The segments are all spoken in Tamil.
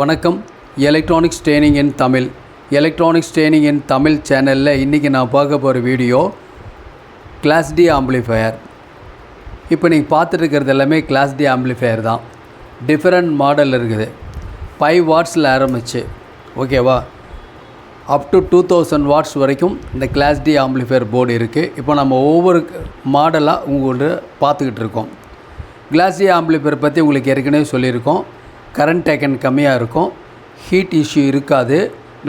வணக்கம். Electronics training in Tamil electronics training in Tamil சேனலில் இன்றைக்கி நான் பார்க்க போகிற வீடியோ கிளாஸ் டி ஆம்ப்ளிஃபையர் இப்போ நீங்கள் பார்த்துட்டுருக்கிறது எல்லாமே கிளாஸ் டி ஆம்ப்ளிஃபையர் தான். டிஃப்ரெண்ட் மாடல் இருக்குது. ஃபைவ் வாட்ஸில் ஆரம்பிச்சு. ஓகேவா up to two thousand watts வரைக்கும் இந்த கிளாஸ் டி ஆம்ப்ளிஃபையர் போர்டு இருக்குது இப்போ நம்ம ஒவ்வொரு மாடலாக உங்கள்கிட்ட பார்த்துக்கிட்டு இருக்கோம். கிளாஸ் டி ஆம்ப்ளிஃபையர் பற்றி உங்களுக்கு ஏற்கனவே சொல்லியிருக்கோம். கரண்ட் டேக்கன் கம்மியாக இருக்கும். ஹீட் இஷ்யூ இருக்காது.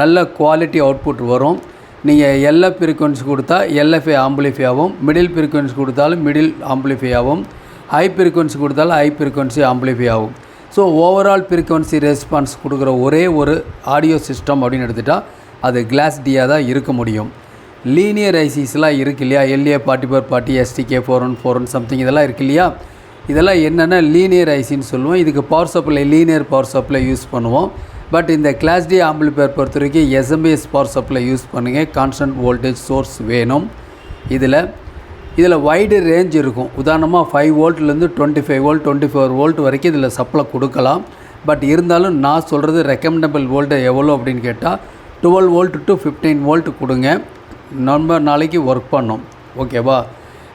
நல்ல குவாலிட்டி அவுட்புட் வரும். நீங்கள் எல்எஃப் ஃப்ரீக்வன்சி கொடுத்தா எல்எஃப்ஐ ஆம்பிளிஃபை ஆகும். மிடில் ஃப்ரீக்வன்சி கொடுத்தாலும் மிடில் ஆம்பிளிஃபை ஆகும். ஹை ஃப்ரீக்வன்சி கொடுத்தாலும் ஹை ஃப்ரீக்வன்சி ஆம்பிளிஃபை ஆகும். ஸோ ஓவரால் ஃப்ரீக்வன்சி ரெஸ்பான்ஸ் கொடுக்குற ஒரே ஒரு ஆடியோ சிஸ்டம் அப்படின்னு எடுத்துட்டால் அது கிளாஸ் டியாக தான் இருக்க முடியும். லீனியர் ஐசிஸ்லாம் இருக்கு இல்லையா? LA forty four forty STK four one four one something இதெல்லாம் இருக்கு இல்லையா? இதெல்லாம் என்னென்னா லீனியர் ஐசின்னு சொல்லுவோம். இதுக்கு power supply linear power supply use பண்ணுவோம். பட் இந்த கிளாஸ் டி ஆம்பிளிஃபையர் பொறுத்த வரைக்கும் எஸ்எம்எஸ் பவர் சப்ளை யூஸ் பண்ணுங்கள் கான்ஸ்டன்ட் வோல்டேஜ் சோர்ஸ் வேணும். இதில் இதில் வைடு ரேஞ்ச் இருக்கும். உதாரணமாக five வோல்ட்லேருந்து twenty five volt twenty four volt வரைக்கும் இதில் சப்ளை கொடுக்கலாம். பட் இருந்தாலும் நான் சொல்கிறது ரெக்கமெண்டபிள் வோல்ட்டு எவ்வளோ அப்படின்னு கேட்டால் twelve volt to fifteen volt கொடுங்க. நம்ம நாளைக்கு ஒர்க் பண்ணோம். ஓகேவா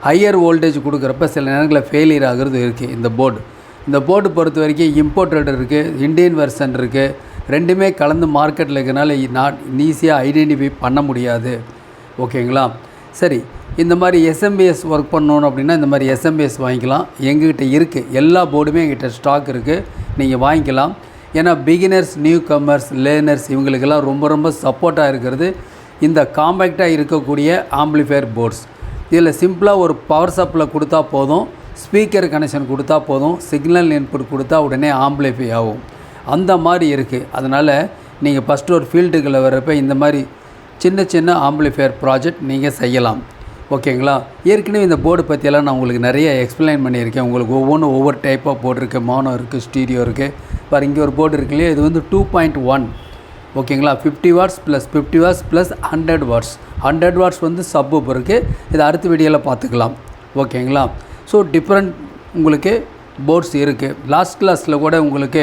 ஹையர் வோல்டேஜ் கொடுக்குறப்ப சில நேரங்களில் ஃபெயிலியர் ஆகிறது இருக்குது இந்த போர்டு இந்த போர்டு பொறுத்த வரைக்கும் இம்போர்ட்டட் இருக்குது இண்டியன் வெர்சன் இருக்குது ரெண்டுமே கலந்து மார்க்கெட்டில் இருக்கிறனால நான் ஈஸியாக ஐடென்டிஃபை பண்ண முடியாது. ஓகேங்களா? சரி இந்த மாதிரி எஸ்எம்பிஎஸ் ஒர்க் பண்ணணும் அப்படின்னா இந்த மாதிரி எஸ்எம்பிஎஸ் வாங்கிக்கலாம். எங்ககிட்ட இருக்குது எல்லா போர்டுமே எங்கிட்ட ஸ்டாக் இருக்குது நீங்கள் வாங்கிக்கலாம். ஏன்னா பிகினர்ஸ் நியூ கமர்ஸ் லேர்னர்ஸ் இவங்களுக்கெல்லாம் ரொம்ப ரொம்ப சப்போர்ட்டாக இருக்கிறது. இந்த காம்பேக்டாக இருக்கக்கூடிய ஆம்பிளிஃபையர் போர்ட்ஸ் இதில் சிம்பிளாக ஒரு பவர் சப்ளை கொடுத்தா போதும் ஸ்பீக்கர் கனெக்ஷன் கொடுத்தா போதும் சிக்னல் இன்புட் கொடுத்தா உடனே ஆம்பிளிஃபை ஆகும். அந்த மாதிரி இருக்குது அதனால் நீங்கள் ஃபஸ்ட்டு ஒரு ஃபீல்டுக்குள்ளே வர்றப்ப இந்த மாதிரி சின்ன சின்ன ஆம்பிளிஃபையர் ப்ராஜெக்ட் நீங்கள் செய்யலாம். ஓகேங்களா ஏற்கனவே இந்த போர்டு பற்றியெல்லாம் நான் உங்களுக்கு நிறைய எக்ஸ்பிளைன் பண்ணியிருக்கேன். உங்களுக்கு ஒவ்வொன்றும் ஒவ்வொரு டைப்பாக போர்டு இருக்குது மோனோ இருக்குது ஸ்டீரியோ இருக்குது பாரு இங்கே ஒரு போர்டு இருக்கு இல்லையா? இது வந்து டூ பாயிண்ட் ஒன் ஓகேங்களா? Fifty watts plus fifty watts plus hundred watts hundred watts வந்து சப்பு இருக்குது இது அடுத்த வீடியோவில் பார்த்துக்கலாம். ஓகேங்களா? ஸோ டிஃப்ரெண்ட் உங்களுக்கு போர்ட்ஸ் இருக்குது லாஸ்ட் கிளாஸில் கூட உங்களுக்கு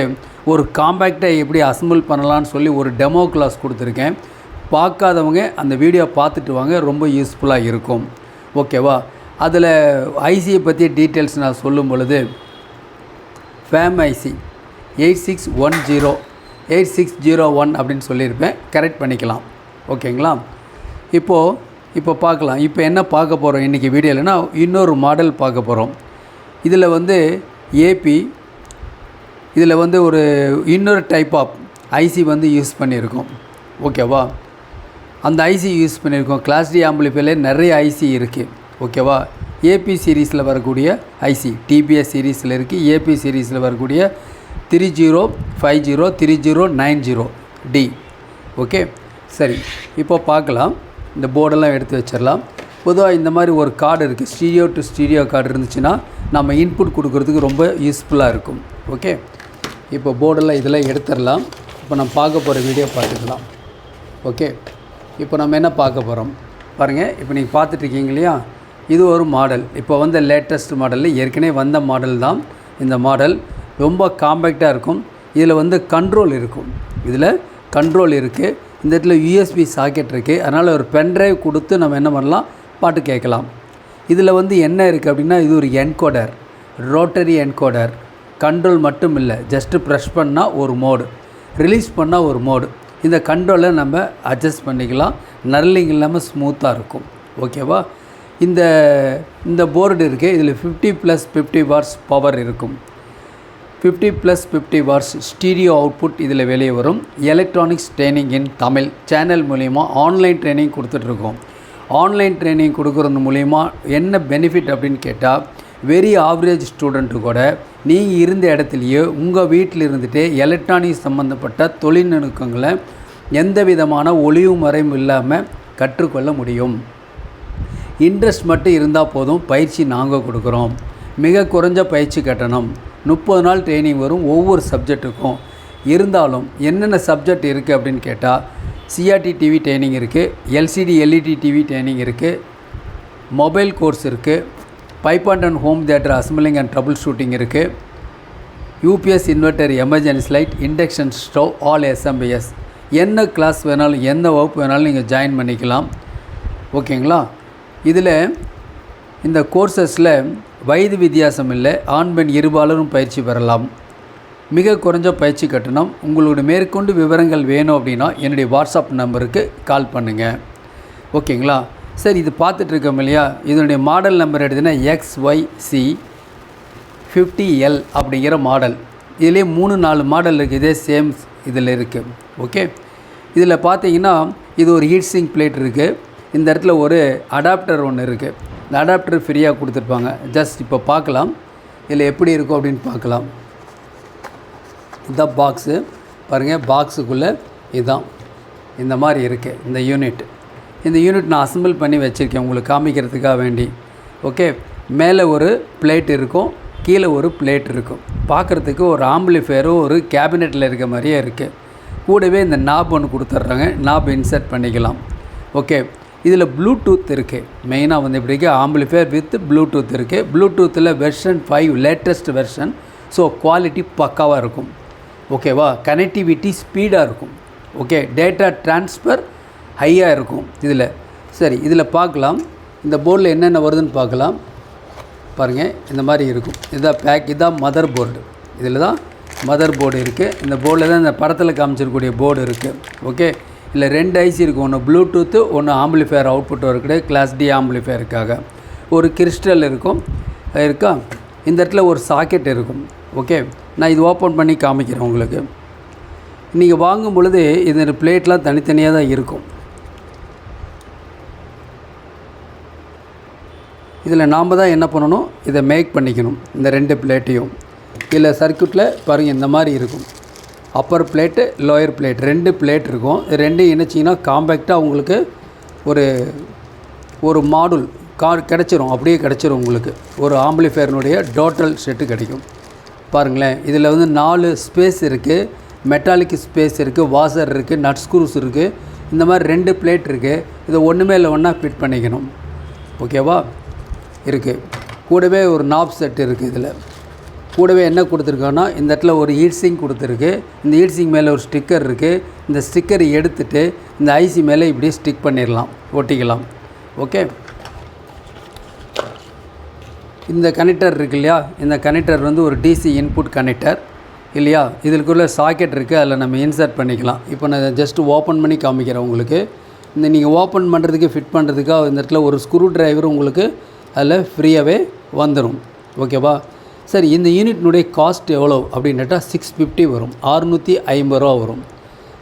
ஒரு காம்பேக்டை எப்படி அசம்பிள் பண்ணலான்னு சொல்லி ஒரு டெமோ கிளாஸ் கொடுத்துருக்கேன். பார்க்காதவங்க அந்த வீடியோ பார்த்துட்டு வாங்க. ரொம்ப யூஸ்ஃபுல்லாக இருக்கும். ஓகேவா? அதில் ஐசியை பற்றி டீட்டெயில்ஸ் நான் சொல்லும் பொழுது fame IC eight six one zero eight six zero one அப்படின்னு சொல்லியிருப்பேன். கரெக்ட் பண்ணிக்கலாம். ஓகேங்களா? இப்போது இப்போ பார்க்கலாம். இப்போ என்ன பார்க்க போகிறோம் இன்றைக்கி வீடியோலனா இன்னொரு மாடல் பார்க்க போகிறோம் இதில் வந்து ஏபி இதில் வந்து ஒரு இன்னொரு டைப் ஆஃப் ஐசி வந்து யூஸ் பண்ணியிருக்கோம். ஓகேவா? அந்த ஐசி யூஸ் பண்ணியிருக்கோம். கிளாஸ் டி ஆம்பிளிஃபைல நிறைய ஐசி இருக்குது ஓகேவா? ஏபி சீரீஸில் வரக்கூடிய ஐசி டிபிஎஸ் சீரீஸில் இருக்குது ஏபி சீரீஸில் வரக்கூடிய three zero five zero three zero nine zero D okay சரி. இப்போ பார்க்கலாம். இந்த போர்டெல்லாம் எடுத்து வச்சிடலாம். பொதுவாக இந்த மாதிரி ஒரு கார்டு இருக்குது ஸ்டீரியோ டு ஸ்டீரியோ கார்டு இருந்துச்சுன்னா நம்ம இன்புட் கொடுக்குறதுக்கு ரொம்ப யூஸ்ஃபுல்லாக இருக்கும். ஓகே இப்போ போர்டெல்லாம் இதெல்லாம் எடுத்துடலாம். இப்போ நம்ம பார்க்க போகிற வீடியோ பார்த்துக்கலாம். ஓகே இப்போ நம்ம என்ன பார்க்க போகிறோம்? பாருங்கள் இப்போ நீங்கள் பார்த்துட்ருக்கீங்க இல்லையா? இது ஒரு மாடல் இப்போ வந்த லேட்டஸ்ட் மாடலில் ஏற்கனவே வந்த மாடல் தான் இந்த மாடல் ரொம்ப காம்பேக்டாக இருக்கும். இதில் வந்து கண்ட்ரோல் இருக்கும். இதில் கண்ட்ரோல் இருக்குது இந்த இடத்துல யூஎஸ்பி சாக்கெட் இருக்குது அதனால் ஒரு பென்ட்ரைவ் கொடுத்து நம்ம என்ன பண்ணலாம்? பாட்டு கேட்கலாம். இதில் வந்து என்ன இருக்குது அப்படின்னா இது ஒரு என்கோடர் ரோட்டரி என்கோடர் கண்ட்ரோல் மட்டும் இல்லை. ஜஸ்ட்டு ப்ரெஷ் பண்ணால் ஒரு மோடு ரிலீஸ் பண்ணால் ஒரு மோடு இந்த கண்ட்ரோலை நம்ம அட்ஜஸ்ட் பண்ணிக்கலாம். நர்லிங் இல்லாமல் ஸ்மூத்தாக இருக்கும். ஓகேவா இந்த இந்த போர்டு இருக்குது இதில் fifty plus fifty watts power இருக்கும். Fifty plus fifty watts stereo output இதில் வெளியே வரும். Electronics training in Tamil channel மூலிமா ஆன்லைன் ட்ரைனிங் கொடுத்துட்ருக்கோம். ஆன்லைன் ட்ரைனிங் கொடுக்குறது மூலிமா என்ன பெனிஃபிட் அப்படின்னு கேட்டால் வெரி ஆவரேஜ் ஸ்டூடெண்ட்டு கூட நீங்கள் இருந்த இடத்துலையே உங்கள் வீட்டில் இருந்துகிட்டே எலக்ட்ரானிக்ஸ் சம்மந்தப்பட்ட தொழில்நுட்பங்களை எந்த விதமான ஒளிவு முறையும் இல்லாமல் கற்றுக்கொள்ள முடியும். இன்ட்ரெஸ்ட் மட்டும் இருந்தால் போதும் பயிற்சி நாங்கள் கொடுக்குறோம். மிக குறைஞ்ச பயிற்சி கட்டணம். முப்பது நாள் ட்ரைனிங் வரும் ஒவ்வொரு சப்ஜெக்ட்டுக்கும் இருந்தாலும் என்னென்ன சப்ஜெக்ட் இருக்குது அப்படின்னு கேட்டால் சிஆர்டி டிவி ட்ரைனிங் இருக்குது எல்சிடி எல்இடி டிவி ட்ரைனிங் இருக்குது மொபைல் கோர்ஸ் இருக்குது pipe and home theatre assembling and troubleshooting இருக்குது UPS inverter emergency light induction stove all SMPS என்ன கிளாஸ் வேணாலும் எந்த வகுப்பு வேணாலும் நீங்கள் ஜாயின் பண்ணிக்கலாம். ஓகேங்களா இதில் இந்த கோர்சஸில் வயது வித்தியாசம் இல்லை. ஆண் பெண் இருபாலரும் பயிற்சி பெறலாம். மிக குறைஞ்ச பயிற்சி கட்டணம். உங்களோட மேற்கொண்டு விவரங்கள் வேணும் அப்படின்னா என்னுடைய வாட்ஸ்அப் நம்பருக்கு கால் பண்ணுங்கள் ஓகேங்களா? சரி இது பார்த்துட்ருக்கோம் இல்லையா? இதனுடைய மாடல் நம்பர் எடுத்தீங்கன்னா X Y C fifty L அப்படிங்கிற மாடல். இதிலே மூணு நாலு மாடல் இருக்குது இதே சேம் இதில் இருக்குது ஓகே? இதில் பார்த்தீங்கன்னா இது ஒரு ஹீட் சிங்க் பிளேட் இருக்குது இந்த இடத்துல ஒரு அடாப்டர் ஒன்று இருக்குது இந்த அடாப்டர் ஃப்ரீயாக கொடுத்துருப்பாங்க. ஜஸ்ட் இப்போ பார்க்கலாம். இதில் எப்படி இருக்கும் அப்படின்னு பார்க்கலாம். இதான் பாக்ஸு பாருங்கள் பாக்ஸுக்குள்ளே இதுதான் இந்த மாதிரி இருக்குது இந்த யூனிட் இந்த யூனிட் நான் அசம்பிள் பண்ணி வச்சுருக்கேன் உங்களுக்கு காமிக்கிறதுக்காக வேண்டி. ஓகே மேலே ஒரு பிளேட் இருக்கும் கீழே ஒரு பிளேட் இருக்கும். பார்க்குறதுக்கு ஒரு ஆம்பிளிஃபேரும் ஒரு கேபினெட்டில் இருக்க மாதிரியே இருக்குது கூடவே இந்த நாப் ஒன்று கொடுத்துட்றாங்க நாப் இன்சர்ட் பண்ணிக்கலாம். ஓகே இதில் ப்ளூடூத் இருக்குது மெயினாக வந்து இப்படிக்கு ஆம்பிளிஃபேர் வித் ப்ளூடூத் இருக்குது ப்ளூடூத்தில் version five latest version so quality பக்காவாக இருக்கும். ஓகேவா கனெக்டிவிட்டி ஸ்பீடாக இருக்கும். ஓகே டேட்டா ட்ரான்ஸ்ஃபர் ஹையாக இருக்கும் இதில். சரி இதில் பார்க்கலாம். இந்த போர்டில் என்னென்ன வருதுன்னு பார்க்கலாம். பாருங்கள் இந்த மாதிரி இருக்கும். இதுதான் பேக் இதுதான் மதர் போர்டு இதில் தான் மதர் போர்டு இருக்குது இந்த போர்டில் தான் இந்த படத்தில் காமிச்சிருக்கக்கூடிய போர்டு இருக்குது ஓகே இல்லை ரெண்டு ஐசி இருக்கும் ஒன்று ப்ளூடூத்து ஒன்று ஆம்பிளிஃபயர் அவுட்புட் இருக்குது கிளாஸ் டி ஆம்பிளிஃபயருக்காக ஒரு கிறிஸ்டல் இருக்கும் இருக்கா? இந்த இடத்துல ஒரு சாக்கெட் இருக்கும் ஓகே நான் இது ஓப்பன் பண்ணி காமிக்கிறேன் உங்களுக்கு. நீங்கள் வாங்கும் பொழுது இந்த பிளேட்லாம் தனித்தனியாக தான் இருக்கும். இதில் நாம் தான் என்ன பண்ணணும்? இதை மேக் பண்ணிக்கணும் இந்த ரெண்டு பிளேட்டையும் இதில் சர்க்கியூட்டில் பாருங்கள் இந்த மாதிரி இருக்கும். அப்பர் பிளேட்டு லோயர் பிளேட் ரெண்டு பிளேட் இருக்கும். ரெண்டு இணைச்சிங்கன்னா காம்பேக்டாக உங்களுக்கு ஒரு ஒரு மாடுல் கார் கிடச்சிரும். அப்படியே கிடச்சிரும் உங்களுக்கு. ஒரு ஆம்பிளிஃபயர்னுடைய டோட்டல் செட்டு கிடைக்கும். பாருங்களேன். இதில் வந்து நாலு ஸ்பேஸ் இருக்குது மெட்டாலிக் ஸ்பேஸ் இருக்குது வாசர் இருக்குது நட் ஸ்க்ரூஸ் இருக்குது இந்த மாதிரி ரெண்டு பிளேட் இருக்குது இதை ஒன்றுமே இல்லை ஒன்றா ஃபிட் பண்ணிக்கணும். ஓகேவா இருக்குது கூடவே ஒரு நாப் செட் இருக்குது இதில். கூடவே என்ன கொடுத்துருக்கோன்னா இந்த இடத்துல ஒரு ஹீட்ஸிங் கொடுத்துருக்கு. இந்த ஹீட்ஸிங் மேலே ஒரு ஸ்டிக்கர் இருக்குது இந்த ஸ்டிக்கர் எடுத்துட்டு இந்த ஐசி மேலே இப்படி ஸ்டிக் பண்ணிடலாம் ஒட்டிக்கலாம். ஓகே இந்த கனெக்டர் இருக்கு இல்லையா? இந்த கனெக்டர் வந்து ஒரு டிசி இன்புட் கனெக்டர் இல்லையா? இதுக்குள்ளே சாக்கெட் இருக்குது அதில் நம்ம இன்சர்ட் பண்ணிக்கலாம். இப்போ நான் ஜஸ்ட் ஓப்பன் பண்ணி காமிக்கிறேன் உங்களுக்கு. இந்த நீங்கள் ஓப்பன் பண்ணுறதுக்கு ஃபிட் பண்ணுறதுக்காக இந்த இடத்துல ஒரு ஸ்க்ரூ டிரைவர் உங்களுக்கு அதில் ஃப்ரீயாகவே வந்துடும் ஓகேவா சரி இந்த யூனிட்னுடைய காஸ்ட் எவ்வளோ அப்படின்னுட்டா சிக்ஸ் ஃபிஃப்டி வரும். அறுநூற்றி ஐம்பது ரூபா வரும்.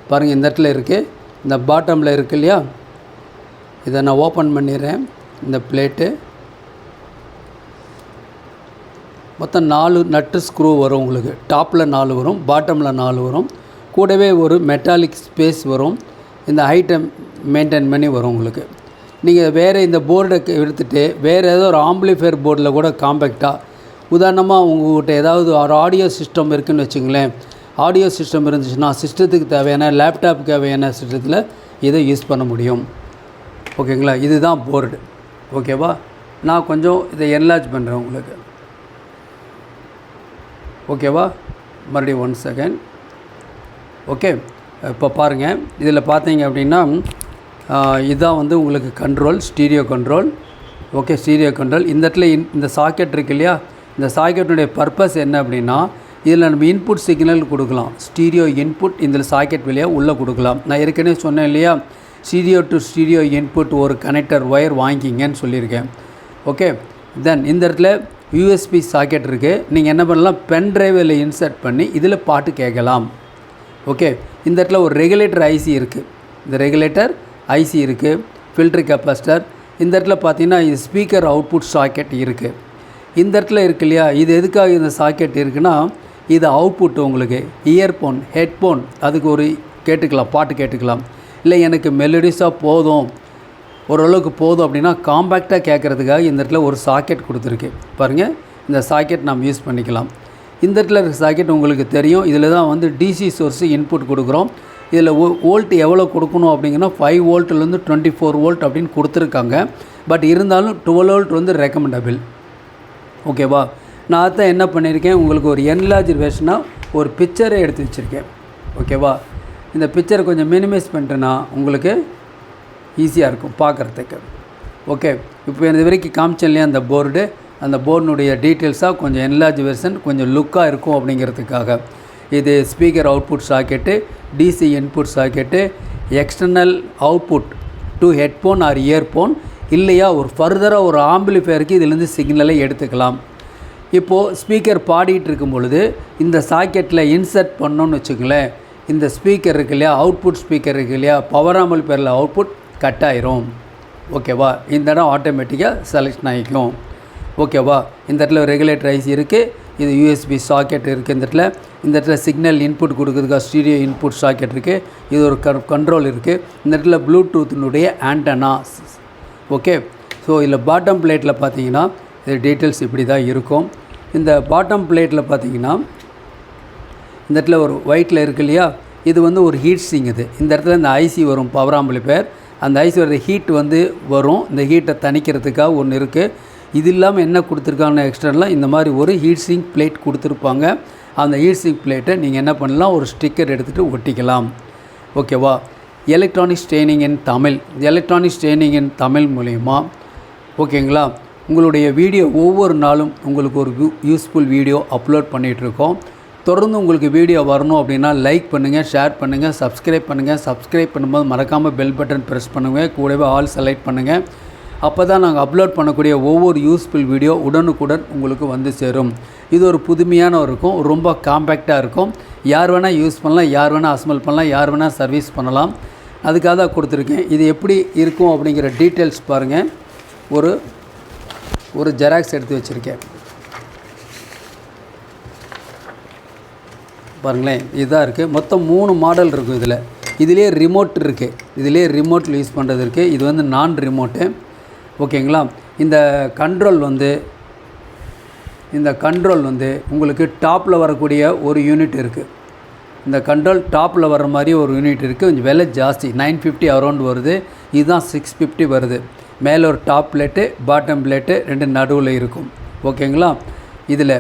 பாருங்கள் இந்த இடத்துல இருக்குது இந்த பாட்டமில் இருக்கு இல்லையா? இதை நான் ஓப்பன் பண்ணிடுறேன். இந்த பிளேட்டு மொத்தம் நாலு நட்டு ஸ்க்ரூ வரும் உங்களுக்கு. டாப்பில் நாலு வரும் பாட்டமில் நாலு வரும். கூடவே ஒரு மெட்டாலிக் ஸ்பேஸ் வரும். இந்த ஹைட்டம் மெயின்டைன் பண்ணி வரும் உங்களுக்கு. நீங்கள் வேறு இந்த போர்டை எடுத்துகிட்டு வேறு ஏதோ ஒரு ஆம்பிளிஃபையர் போர்டில் கூட காம்பேக்டாக உதாரணமாக உங்கள்கிட்ட ஏதாவது ஒரு ஆடியோ சிஸ்டம் இருக்குதுன்னு வச்சுங்களேன். ஆடியோ சிஸ்டம் இருந்துச்சுன்னா சிஸ்டத்துக்கு தேவையான லேப்டாப்புக்கு தேவையான சிஸ்டத்தில் இதை யூஸ் பண்ண முடியும். ஓகேங்களா? இதுதான் போர்டு ஓகேவா? நான் கொஞ்சம் இதை என்லார்ஜ் பண்ணுறேன் உங்களுக்கு. ஓகேவா? மறுபடியும் ஒன் செகண்ட் ஓகே. இப்போ பாருங்கள் இதில் பார்த்தீங்க அப்படின்னா இதுதான் வந்து உங்களுக்கு control stereo control okay stereo control இந்த இடத்துல இன் இந்த சாக்கெட் இருக்கு இல்லையா? இந்த சாக்கெட்டுடைய பர்பஸ் என்ன அப்படின்னா இதில் நம்ம இன்புட் சிக்னல் கொடுக்கலாம். ஸ்டீரியோ இன்புட் இந்த சாக்கெட் வழியாக உள்ளே கொடுக்கலாம். நான் ஏற்கனவே சொன்னேன் இல்லையா? ஸ்டீரியோ டு ஸ்டீரியோ இன்புட் ஒரு கனெக்டர் ஒயர் வாங்கிக்கிங்கன்னு சொல்லியிருக்கேன். ஓகே தென் இந்த இடத்துல யூஎஸ்பி சாக்கெட் இருக்குது நீங்கள் என்ன பண்ணலாம்? பென் டிரைவில் இன்சர்ட் பண்ணி இதில் பாட்டு கேட்கலாம். ஓகே இந்த இடத்துல ஒரு ரெகுலேட்டர் ஐசி இருக்குது இந்த ரெகுலேட்டர் ஐசி இருக்குது ஃபில்ட்ரு கெப்பாசிட்டர் இந்த இடத்துல பார்த்தீங்கன்னா இது ஸ்பீக்கர் அவுட்புட் சாக்கெட் இருக்குது இந்த இடத்துல இருக்கு இல்லையா? இது எதுக்காக இந்த சாக்கெட் இருக்குன்னா இது அவுட்புட் உங்களுக்கு. இயர்ஃபோன் ஹெட்ஃபோன் அதுக்கு ஒரு கேட்டுக்கலாம் பாட்டு கேட்டுக்கலாம். இல்லை எனக்கு மெலடிஸாக போதும். ஓரளவுக்கு போதும் அப்படின்னா காம்பேக்டாக கேட்குறதுக்காக இந்த இடத்துல ஒரு சாக்கெட் கொடுத்துருக்கு. பாருங்கள் இந்த சாக்கெட் நம்ம யூஸ் பண்ணிக்கலாம். இந்த இடத்துல இருக்க சாக்கெட் உங்களுக்கு தெரியும். இதில் தான் வந்து டிசி சோர்ஸு இன்புட் கொடுக்குறோம். இதில் ஓ வோல்ட் எவ்வளோ கொடுக்கணும் அப்படிங்கன்னா ஃபைவ் வோல்ட்லேருந்து டுவெண்ட்டி ஃபோர் வோல்ட் அப்படின்னு கொடுத்துருக்காங்க. பட் இருந்தாலும் டுவெல் வோல்ட் வந்து ரெக்கமெண்டபிள் ஓகேவா? நான் அதான் என்ன பண்ணியிருக்கேன் உங்களுக்கு ஒரு என்லார்ஜ் வெர்ஷனாக ஒரு பிக்சரை எடுத்து வச்சுருக்கேன். ஓகேவா? இந்த பிக்சரை கொஞ்சம் மினிமைஸ் பண்ணிட்டேன்னா உங்களுக்கு ஈஸியாக இருக்கும் பார்க்குறதுக்கு. ஓகே இப்போ இது வரைக்கும் காமிச்சேன்லையே அந்த போர்டு அந்த போர்டினுடைய டீட்டெயில்ஸாக கொஞ்சம் என்லார்ஜ் வெர்ஷன் கொஞ்சம் லுக்காக இருக்கும் அப்படிங்கிறதுக்காக. இது speaker output socket DC input socket external output to headphone or earphone இல்லையா? ஒரு ஃபர்தராக ஒரு ஆம்பிளிஃபையருக்கு இதுலேருந்து சிக்னலை எடுத்துக்கலாம். இப்போது ஸ்பீக்கர் பாடிட்டு இருக்கும் பொழுது இந்த சாக்கெட்டில் இன்சர்ட் பண்ணோன்னு வச்சுக்கங்களேன் இந்த ஸ்பீக்கர் இருக்கு இல்லையா? அவுட்புட் ஸ்பீக்கர் இருக்கு இல்லையா? பவர் ஆம்பிளிஃபயரில் அவுட்புட் கட் ஆயிரும். ஓகேவா இந்த இடம் ஆட்டோமேட்டிக்காக செலக்ஷன் ஆகிக்கும் ஓகேவா இந்த இடத்துல ரெகுலேட்டர் ஐசி இருக்குது இது யூஎஸ்பி சாக்கெட் இருக்குது இந்த இடத்துல. இந்த இடத்துல சிக்னல் இன்புட் கொடுக்குறதுக்காக ஸ்டீரியோ இன்புட் சாக்கெட் இருக்குது இது ஒரு கண்ட்ரோல் இருக்குது இந்த இடத்துல ப்ளூடூத்தினுடைய ஆண்டனா ஓகே ஸோ இதில் பாட்டம் பிளேட்டில் பார்த்தீங்கன்னா இது டீட்டெயில்ஸ் இப்படி தான் இருக்கும். இந்த பாட்டம் பிளேட்டில் பார்த்தீங்கன்னா இந்த இடத்துல ஒரு ஒயிட்டில் இருக்கு இல்லையா? இது வந்து ஒரு ஹீட் சிங் இது. இந்த இடத்துல இந்த ஐசி வரும் பவர் பேர் அந்த ஐசி வர ஹீட் வந்து வரும். இந்த ஹீட்டை தணிக்கிறதுக்காக ஒன்று இருக்குது இது இல்லாமல் என்ன கொடுத்துருக்காங்க எக்ஸ்டர்னலாக இந்த மாதிரி ஒரு ஹீட் சிங் பிளேட் கொடுத்துருப்பாங்க. அந்த ஹீட் சிங் பிளேட்டை நீங்கள் என்ன பண்ணலாம்? ஒரு ஸ்டிக்கர் எடுத்துகிட்டு ஒட்டிக்கலாம். ஓகேவா electronics training in Tamil electronics training in Tamil மூலிமா ஓகேங்களா உங்களுடைய வீடியோ ஒவ்வொரு நாளும் உங்களுக்கு ஒரு யூஸ்ஃபுல் வீடியோ அப்லோட் பண்ணிகிட்ருக்கோம் தொடர்ந்து உங்களுக்கு வீடியோ வரணும் அப்படின்னா லைக் பண்ணுங்கள் ஷேர் பண்ணுங்கள் சப்ஸ்கிரைப் பண்ணுங்கள் சப்ஸ்கிரைப் பண்ணும்போது மறக்காமல் பெல் பட்டன் ப்ரெஸ் பண்ணுங்கள் கூடவே ஆல் செலக்ட் பண்ணுங்கள் அப்போ தான் நாங்கள் அப்லோட் பண்ணக்கூடிய ஒவ்வொரு யூஸ்ஃபுல் வீடியோ உடனுக்குடன் உங்களுக்கு வந்து சேரும். இது ஒரு புதுமையான இருக்கும். ரொம்ப காம்பேக்டாக இருக்கும். யார் வேணால் யூஸ் பண்ணலாம் யார் வேணால் அஸ்மல் பண்ணலாம் யார் வேணால் சர்வீஸ் பண்ணலாம். அதுக்காக தான் கொடுத்துருக்கேன். இது எப்படி இருக்கும் அப்படிங்கிற டீட்டெயில்ஸ் பாருங்கள் ஒரு ஒரு ஜெராக்ஸ் எடுத்து வச்சுருக்கேன். பாருங்களேன் இதுதான் இருக்குது மொத்தம் மூணு மாடல் இருக்கும் இதில். இதிலே ரிமோட் இருக்குது இதிலே ரிமோட்டில் யூஸ் பண்ணுறது இருக்குது இது வந்து நான் ரிமோட்டு ஓகேங்களா இந்த கண்ட்ரோல் வந்து இந்த கண்ட்ரோல் வந்து உங்களுக்கு டாப்பில் வரக்கூடிய ஒரு யூனிட் இருக்குது இந்த கண்ட்ரோல் டாப்பில் வர மாதிரி ஒரு யூனிட் இருக்குது கொஞ்சம் விலை ஜாஸ்தி. நைன் ஃபிஃப்டி அரௌண்ட் வருது. இதுதான் சிக்ஸ் ஃபிஃப்டி வருது. மேலே ஒரு டாப் பிளேட்டு பாட்டம் பிளேட்டு ரெண்டு நடுவில் இருக்கும். ஓகேங்களா? இதில்.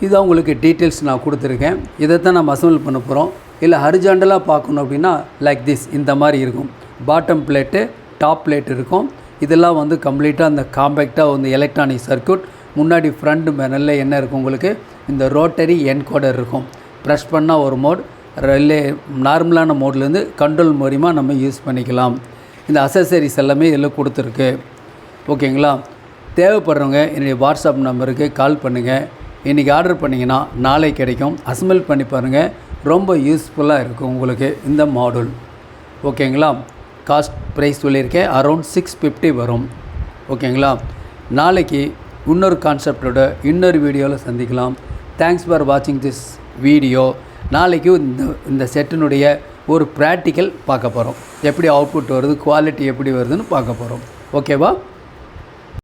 இதுதான் உங்களுக்கு டீட்டெயில்ஸ் நான் கொடுத்துருக்கேன். இதை தான் நம்ம அசம்பிள் பண்ண போகிறோம் இல்லை ஹரிஜாண்டலாக பார்க்கணும் அப்படின்னா லைக் திஸ் இந்த மாதிரி இருக்கும். பாட்டம் பிளேட்டு டாப் பிளேட் இருக்கும். இதெல்லாம் வந்து கம்ப்ளீட்டாக அந்த காம்பேக்டாக வந்து எலக்ட்ரானிக் சர்க்யூட் முன்னாடி ஃப்ரண்ட் பேனலில் என்ன இருக்கும் உங்களுக்கு? இந்த ரோட்டரி என்கோடர் இருக்கும். ப்ரெஷ் பண்ணால் ஒரு மோட் ரிலே நார்மலான மோட்லேருந்து கண்ட்ரோல் மூலிமா நம்ம யூஸ் பண்ணிக்கலாம். இந்த அசசரிஸ் எல்லாமே இதில் கொடுத்துருக்கு. ஓகேங்களா? தேவைப்படுறவங்க என்னுடைய வாட்ஸ்அப் நம்பருக்கு கால் பண்ணுங்கள் இன்றைக்கி ஆர்டர் பண்ணிங்கன்னா நாளை கிடைக்கும். அசம்பிள் பண்ணி பாருங்கள் ரொம்ப யூஸ்ஃபுல்லாக இருக்கும் உங்களுக்கு இந்த மாடல் ஓகேங்களா? காஸ்ட் ப்ரைஸ் சொல்லியிருக்கேன். அரௌண்ட் சிக்ஸ் ஃபிஃப்டி வரும். ஓகேங்களா? நாளைக்கு இன்னொரு கான்செப்டோட இன்னொரு வீடியோவில் சந்திக்கலாம். தேங்க்ஸ் ஃபார் வாட்சிங் திஸ் வீடியோ நாளைக்கு இந்த இந்த செட்டினுடைய ஒரு ப்ராக்டிக்கல் பார்க்க போகிறோம் எப்படி அவுட்புட் வருது குவாலிட்டி எப்படி வருதுன்னு பார்க்க போகிறோம் ஓகேவா